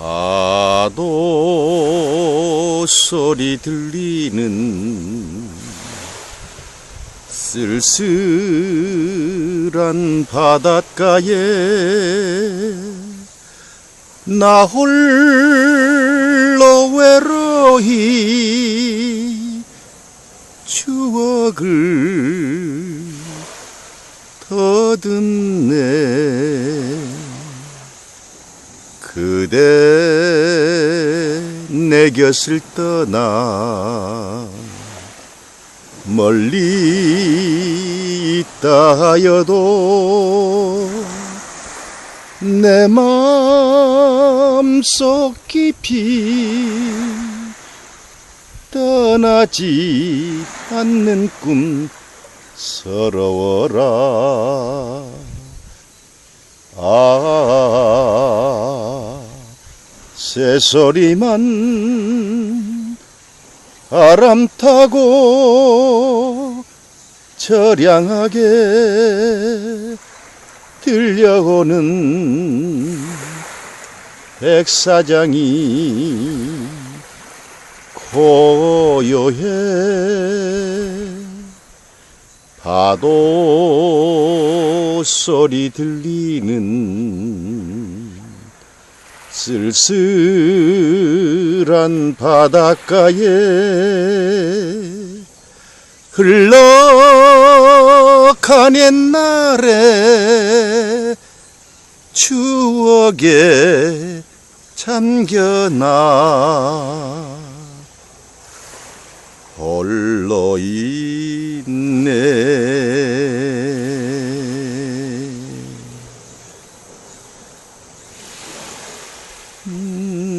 파도 소리 들리는 쓸쓸한 바닷가에 나 홀로 외로이 추억을 더듬네 그대 내 곁을 떠나 멀리 있다 하여도 내 마음속 깊이 떠나지 않는 꿈 서러워라. 아 새소리만 바람 타고 저량하게 들려오는 백사장이 고요해 파도 소리 들리는 쓸쓸한 바닷가에 흘러간 옛날에 추억에 잠겨나 홀로 있네. 음.